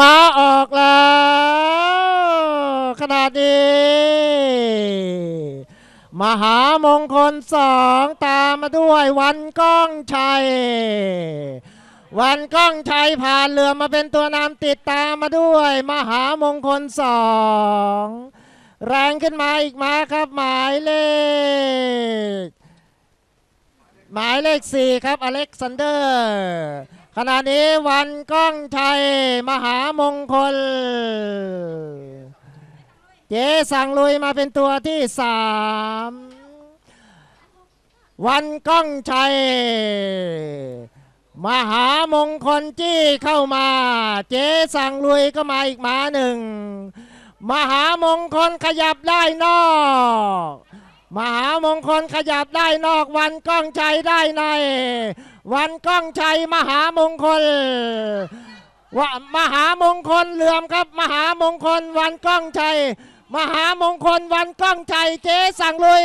มาออกแล้ว ขนาดนี้ มหามงคลสองตามมาด้วยวันก้องชัย วันก้องชัยผ่านเรือมาเป็นตัวนำติดตามมาด้วย มหามงคลสองแรงขึ้นมาอีกมาครับหมายเลข หมายเลขสี่ครับ อเล็กซานเดอร์ ขณะนี้วันก้องชัยมหามงคล เจสั่งลุยมาเป็นตัวที่สามวันก้องชัย มหามงคลจี้เข้ามา เจสั่งลุยก็มาอีกหมาหนึ่ง มหามงคลขยับได้นอก มหามงคลขยับได้นอกวันก้องชัยได้ใน วันก้องชัยมหามงคลว่ามหามงคลเหลื่อมครับ มหามงคลวันก้องชัย มหามงคลวันก้องชัยเจ๊สั่งลุย